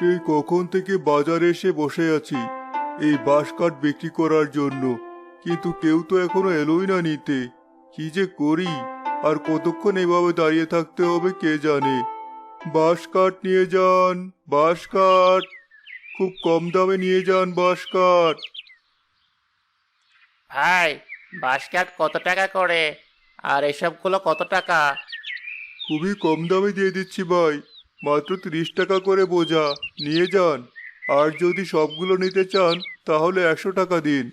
সেই কখন থেকে বাজারে এসে বসে আছি। এই বাঁশ কাঠ বিক্রি করার জন্য। কিন্তু কেউ তো এখনও এলোই না নিতে। কি যে করি? আর কতক্ষণ এভাবে দাঁড়িয়ে থাকতে হবে কে জানে? বাঁশ কাঠ নিয়ে যান বাঁশ কাঠ। খুব কম দামে নিয়ে যান বাঁশ কাঠ। ভাই বাঁশকাঠ কত টাকা করে? আর এসবগুলো কত টাকা? খুবই কম দামে দিয়ে দিচ্ছি ভাই। মাত্র তিরিশ টাকা করে বোঝা। নিয়ে যান। আর যদি সবগুলো নিতে চান তাহলে একশো টাকা দিন।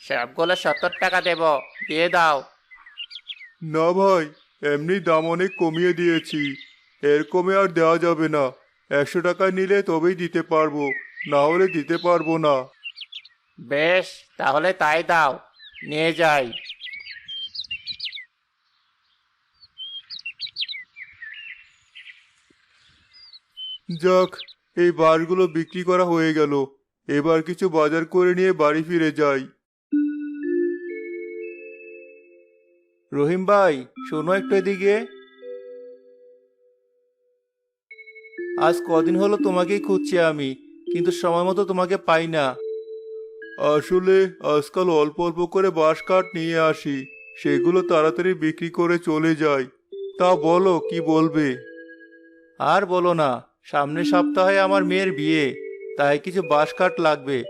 সবগুলো সত্তর টাকা দেব। দিয়ে দাও। না ভাই এমনি দাম অনেক কমিয়ে দিয়েছি। এর কমে আর দেওয়া যাবে না। একশো টাকা নিলে তবেই দিতে পারব। না হলে দিতে পারব না। বেশ তাহলে তাই দাও। নিয়ে যাই। যাক, এই বারগুলো বিক্রি করা হয়ে গেল। এবার কিছু বাজার করে নিয়ে বাড়ি ফিরে যাই। রহিম ভাই, শোনো একটু এদিকে। আজ কদিন হলো তোমাকেই খুঁজছি আমি, কিন্তু সময় মতো তোমাকে পাই না। আসলে আজকাল অল্প অল্প করে বাঁশ কাঠ নিয়ে আসি, সেগুলো তাড়াতাড়ি বিক্রি করে চলে যায় তা বলো, কি বলবে? আর বলো না সামনের সপ্তাহে আমার মেয়ের বিয়ে তাই কিছু বাঁশ কাঠ লাগবে।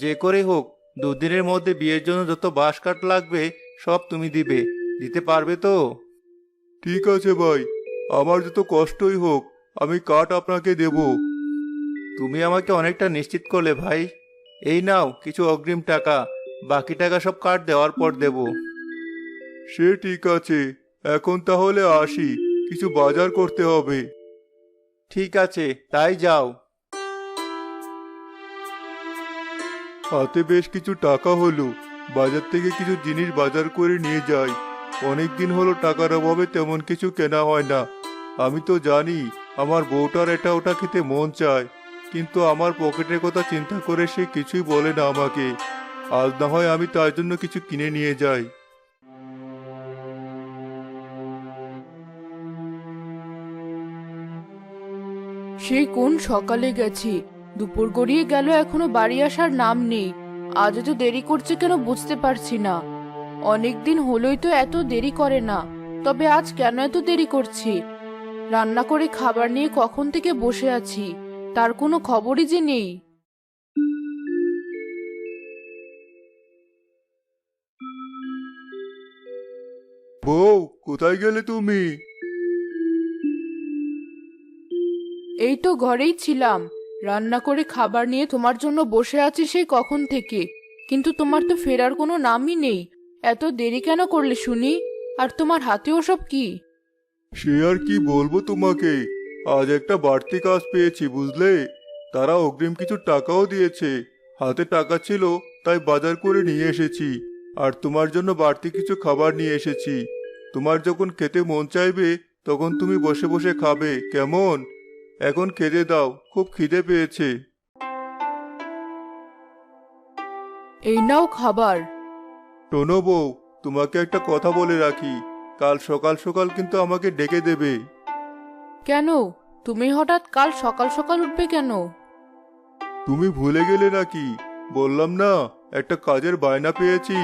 যে করে হোক দুদিনের মধ্যে বিয়ের জন্য যত বাঁশ কাঠ লাগবে সব তুমি দিবে। দিতে পারবে তো? ঠিক আছে ভাই। আমার যত কষ্টই হোক আমি কাঠ আপনাকে দেব। তুমি আমাকে অনেকটা নিশ্চিত করলে ভাই। এই নাও কিছু অগ্রিম টাকা। বাকি টাকা সব কাঠ দেওয়ার পর দেব। সে ঠিক আছে। এখন তাহলে আসি। কিছু বাজার করতে হবে। ঠিক আছে, তাই যাও। হাতে বেশ কিছু টাকা হলো। বাজার থেকে কিছু জিনিস বাজার করে নিয়ে যাই। অনেক দিন হলো টাকার অভাবে তেমন কিছু কেনা হয় না। আমি তো জানি, আমার বউটার এটা ওটা খেতে মন চায়। কিন্তু আমার পকেটের কথা চিন্তা করে সে কিছুই বলে না আমাকে। আজ না হয় আমি তার জন্য কিছু কিনে নিয়ে যাই। সেই কোন সকালে গেছি? দুপুর গড়িয়ে গেল, এখনও বাড়ি আসার নাম নেই। আজ এত দেরি করছে কেন বুঝতে পারছি না। অনেক দিন হলোই তো এত দেরি করে না। তবে আজ কেন এত দেরি করছি? রান্না করে খাবার নিয়ে কখন থেকে বসে আছি? তার কোনো খবরই যে নেই। বউ, কোথায় গেলে তুমি? এই তো ঘরেই ছিলাম। রান্না করে খাবার নিয়ে তোমার জন্য বসে আছি সেই কখন থেকে। কিন্তু তোমার তো ফেরার কোনো নামই নেই। এত দেরি কেন করলে শুনি? আর তোমার হাতেও সব কি? সে আর কি বলব তোমাকে? আজ একটা বাড়তি কাজ পেয়েছি, বুঝলে? তারা অগ্রিম কিছু টাকাও দিয়েছে। হাতে টাকা ছিল, তাই বাজার করে নিয়ে এসেছি। আর তোমার জন্য বাড়তি কিছু খাবার নিয়ে এসেছি। তোমার যখন খেতে মন চাইবে, তখন তুমি বসে বসে খাবে, কেমন? এখন খেতে দাও খুব খিদে পেয়েছে। এই নাও খাবার। শোনো বউ তোমাকে একটা কথা বলে রাখি। কাল সকাল সকাল কিন্তু আমাকে ডেকে দেবে। কেন? তুমি হঠাৎ কাল সকাল সকাল উঠবে কেন? তুমি ভুলে গেলে নাকি? বললাম না একটা কাজের বায়না পেয়েছি।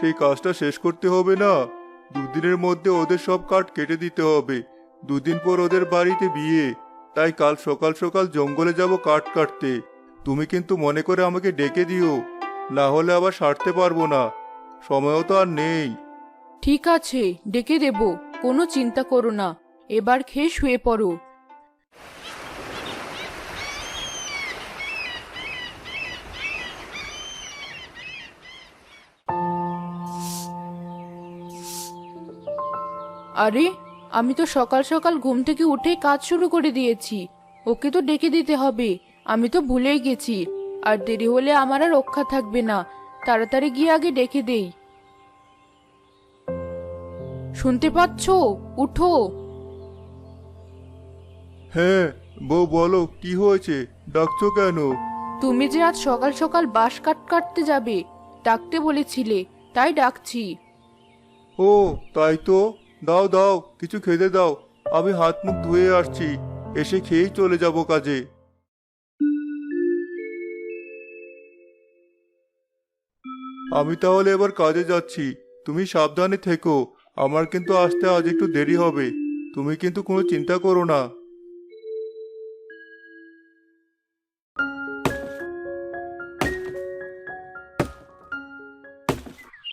সেই কাজটা শেষ করতে হবে না। দুদিনের মধ্যে ওদের সব কাঠ কেটে দিতে হবে। দুদিন পর ওদের বাড়িতে বিয়ে। তাই কাল সকাল সকাল জঙ্গলে যাব কাঠ কাটতে। তুমি কিন্তু মনে করে আমাকে ডেকে দিও। না হলে আবার সারতে পারব না। সময়ও তো আর নেই। ঠিক আছে, ডেকে দেব। কোনো চিন্তা করো না। এবার খেয়ে শুয়ে পড়ো। আরে আমি তো সকাল সকাল ঘুম থেকে উঠে কাজ শুরু করে দিয়েছি। ওকে তো ডেকে দিতে হবে। আমি তো ভুলেই গেছি। আর দেরি হলে আমার আর রক্ষা থাকবে না। তাড়াতাড়ি গিয়ে আগে ডেকে দেই। শুনতে পাচ্ছো? উঠো। হ্যাঁ বউ বলো কি হয়েছে? ডাকছো কেন? তুমি যে আজ সকাল সকাল বাঁশ কাট কাটতে যাবে ডাকতে বলেছিলে তাই ডাকছি। ও তাই তো? দাও দাও, কিছু খেতে দাও। আমি হাত মুখ ধুয়ে আসছি। এসে খেয়েই চলে যাব কাজে। আমি তাহলে এবার কাজে যাচ্ছি। তুমি সাবধানে থেকো। আমার কিন্তু আসতে আজ একটু দেরি হবে। তুমি কিন্তু কোনো চিন্তা করো না।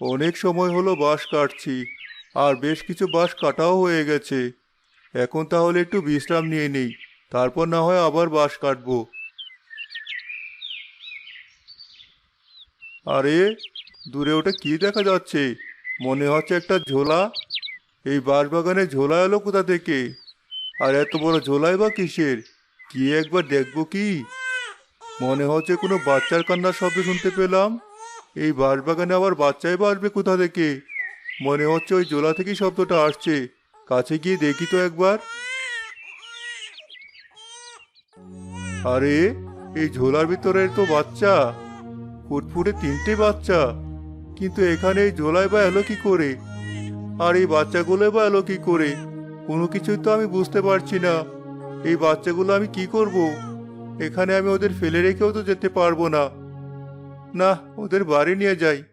অনেক সময় হলো বাস কাটছি। আর বেশ কিছু বাঁশ কাটাও হয়ে গেছে। এখন তাহলে একটু বিশ্রাম নিয়ে নেই, তারপর না হয় আবার বাঁশ কাটবো। আরে, দূরে ওটা কি দেখা যাচ্ছে? মনে হচ্ছে একটা ঝোলা। এই বাঁশবাগানে ঝোলা এলো কোথা থেকে? আর এত বড় ঝোলাই বা কিসের? কি একবার দেখব কি? মনে হচ্ছে কোনো বাচ্চার কান্নার শব্দ শুনতে পেলাম। এই বাঁশবাগানে আবার বাচ্চাই বা আসবে কোথা থেকে? মনে হচ্ছে ওই জোলা থেকেই শব্দটা আসছে। কাছে গিয়ে দেখি তো একবার। আরে, এই ঝোলার ভিতরে তো বাচ্চা। ফুটফুটে তিনটে বাচ্চা। কিন্তু এখানে এই ঝোলায় বা এলো কি করে? আর এই বাচ্চাগুলো বা এলো কি করে? কোনো কিছুই তো আমি বুঝতে পারছি না। এই বাচ্চাগুলো আমি কি করব? এখানে আমি ওদের ফেলে রেখেও তো যেতে পারব না। না, ওদের বাড়ি নিয়ে যাই।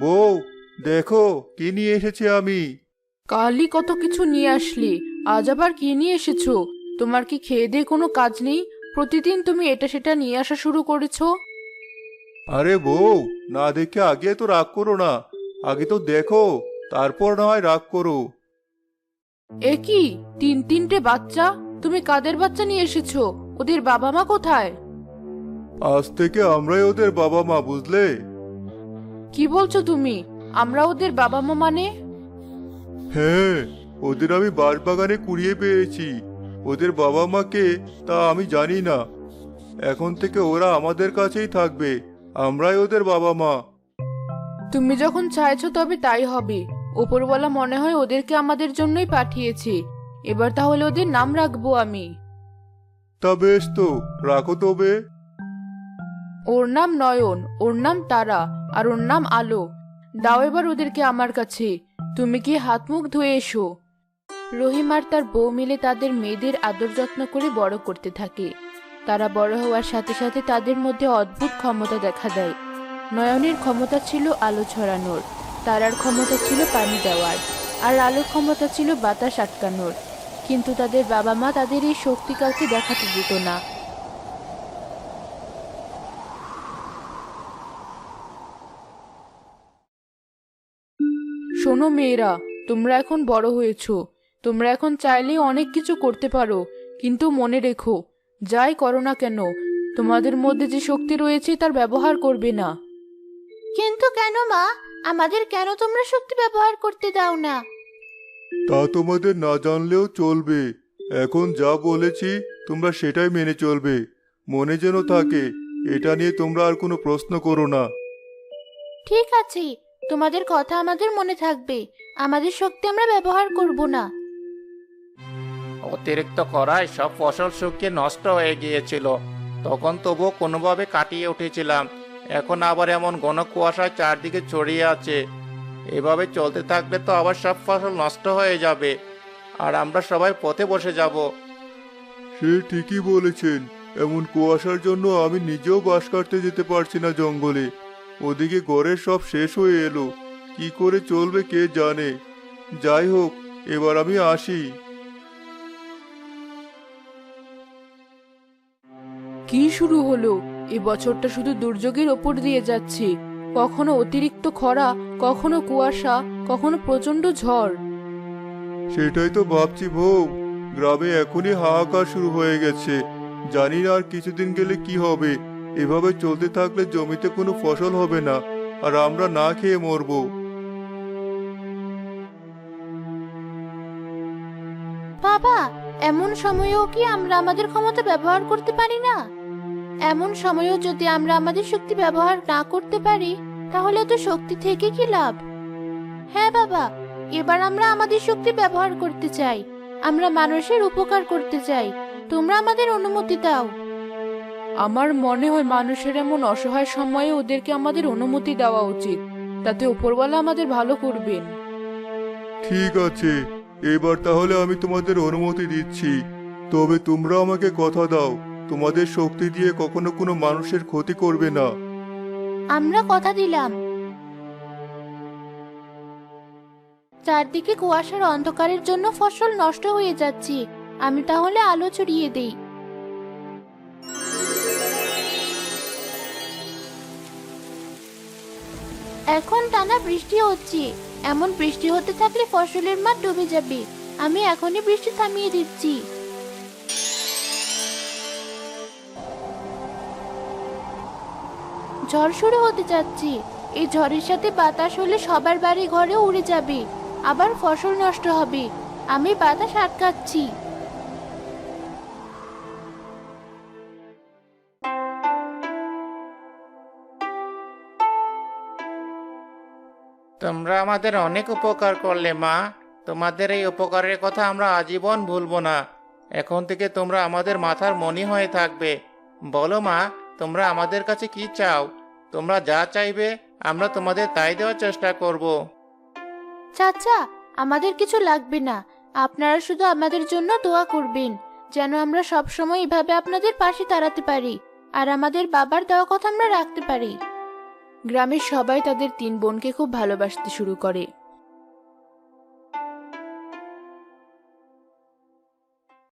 বউ দেখো কি নিয়ে এসেছি আমি? কালই কত কিছু নিয়ে আসলি আজ আবার কি নিয়ে এসেছ? তোমার কি খেয়ে দিয়ে কোনো কাজ নেই? প্রতিদিন তুমি এটা সেটা নিয়ে আসা শুরু করেছ। আরে বউ না দেখে আগে তো রাগ করো না। আগে তো দেখো তারপর না হয় রাগ করো। এ কি তিন তিনটে বাচ্চা? তুমি কাদের বাচ্চা নিয়ে এসেছ? ওদের বাবা মা কোথায়? আজ থেকে আমরাই ওদের বাবা মা বুঝলে? কি বলছো তুমি? আমরা ওদের বাবা মা মানে? হ্যাঁ ওদের আমি বাঁশবাগানে কুড়িয়ে পেয়েছি। ওদের বাবা মাকে তা আমি জানি না। এখন থেকে ওরা আমাদের কাছেই থাকবে। আমরাই ওদের বাবা মা তুমি যখন চাইছো তবে তাই হবে। ওপরওয়ালা মনে হয় ওদেরকে আমাদের জন্যই পাঠিয়েছে। এবার তাহলে ওদের নাম রাখব আমি। তা বেশ তো রাখো তবে। ওর নাম নয়ন, ওর নাম তারা, আর ওর নাম আলো। দাও এবার ওদেরকে আমার কাছে। তুমি কি হাত মুখ ধুয়ে এসো। রহিম আর তার বউ মিলে তাদের মেয়েদের আদর যত্ন করে বড় করতে থাকে। তারা বড় হওয়ার সাথে সাথে তাদের মধ্যে অদ্ভুত ক্ষমতা দেখা দেয়। নয়নের ক্ষমতা ছিল আলো ছড়ানোর, তারার ক্ষমতা ছিল পানি দেওয়ার, আর আলোর ক্ষমতা ছিল বাতাস আটকানোর। কিন্তু তাদের বাবা মা তাদের এই শক্তি কাউকে দেখাতে দিত না। শোনো মেয়েরা তোমরা এখন বড় হয়েছ। তোমরা এখন চাইলেই অনেক কিছু করতে পারো কিন্তু মনে রেখো যাই করো না কেন তোমাদের মধ্যে যে শক্তি রয়েছে তার ব্যবহার করবে না। কিন্তু কেন মা? আমাদের কেন তোমরা শক্তি ব্যবহার করতে দাও না? তা তোমাদের না জানলেও চলবে। এখন যা বলেছি তোমরা সেটাই মেনে চলবে। মনে যেন থাকে এটা নিয়ে তোমরা আর কোনো প্রশ্ন করো না। ঠিক আছে তোমাদের কথা আমাদের মনে থাকবে। আমাদের শক্তি আমরা ব্যবহার করব না। অতিরিক্ত খরায় সব ফসল শুকিয়ে নষ্ট হয়ে গিয়েছিল। তখন তবুও কোনোভাবে কাটিয়ে উঠেছিলাম। এখন আবার এমন ঘন কুয়াশায় চারদিকে ছড়িয়ে আছে। এভাবে চলতে থাকলে তো আবার সব ফসল নষ্ট হয়ে যাবে। আর আমরা সবাই পথে বসে যাব। সে ঠিকই বলেছেন। এমন কুয়াশার জন্য আমি নিজেও বাস কাটতে যেতে পারছি না জঙ্গলে। ওদিকে ঘরের সব শেষ হয়ে এলো। কি করে চলবে কে জানে? যাই হোক এবার আমি আসি। কি শুরু হলো? এ বছরটা শুধু দুর্যোগের ওপর দিয়ে যাচ্ছে। কখনো অতিরিক্ত খরা কখনো কুয়াশা কখনো প্রচণ্ড ঝড়। সেটাই তো ভাবছি বউ। গ্রামে এখনই হাহাকার শুরু হয়ে গেছে। জানি না আর কিছুদিন গেলে কি হবে। এভাবে চলতে থাকলে জমিতে কোনো ফসল হবে না, আর আমরা না খেয়ে মরবো। বাবা, এমন সময়েও কি আমরা আমাদের ক্ষমতা ব্যবহার করতে পারি না? এমন সময়েও যদি আমরা আমাদের শক্তি ব্যবহার না করতে পারি, তাহলে তো শক্তি থেকে কি লাভ? হ্যাঁ বাবা, এবার আমরা আমাদের শক্তি ব্যবহার করতে চাই। আমরা মানুষের উপকার করতে চাই। তোমরা আমাদের অনুমতি দাও। আমার মনে হয় মানুষের এমন অসহায় সময়ে ওদেরকে আমাদের অনুমতি দেওয়া উচিত। তাতে ওপরওয়ালা আমাদের ভালো করবেন। ঠিক আছে। এবার তাহলে আমি তোমাদের অনুমতি দিচ্ছি। তবে তোমরা আমাকে কথা দাও। তোমাদের শক্তি দিয়ে কখনো কোনো মানুষের ক্ষতি করবে না। আমরা কথা দিলাম। চারদিকে কুয়াশার অন্ধকারের জন্য ফসল নষ্ট হয়ে যাচ্ছে। আমি তাহলে আলো ছড়িয়ে দেই। এখন টানা বৃষ্টি হচ্ছে। এমন বৃষ্টি হতে থাকলে ফসলের মাঠ ডুবে যাবে। আমি এখনই বৃষ্টি থামিয়ে দিচ্ছি। ঝড় শুরু হতে যাচ্ছে। এই ঝড়ের সাথে বাতাস হলে সবার বাড়ি ঘরে উড়ে যাবে। আবার ফসল নষ্ট হবে। আমি বাতাস আটকাচ্ছি। তোমরা আমাদের অনেক উপকার করলে, মা। তোমাদের এই উপকারের কথা আমরা আজীবন ভুলবো না। এখন থেকে তোমরা আমাদের মাথার মনি হয়ে থাকবে। বলো, মা, তোমরা আমাদের কাছে কি চাও? তোমরা যা চাইবে, আমরা তোমাদের তাই দেওয়ার চেষ্টা করব। চাচা, আমাদের কিছু লাগবে না। আপনারা শুধু আমাদের জন্য দোয়া করবেন, যেন আমরা সব সময় এভাবে আপনাদের পাশে দাঁড়াতে পারি। আর আমাদের বাবার দেওয়া কথা আমরা রাখতে পারি। গ্রামের সবাই তাদের তিন বোনকে খুব ভালোবাসতে শুরু করে।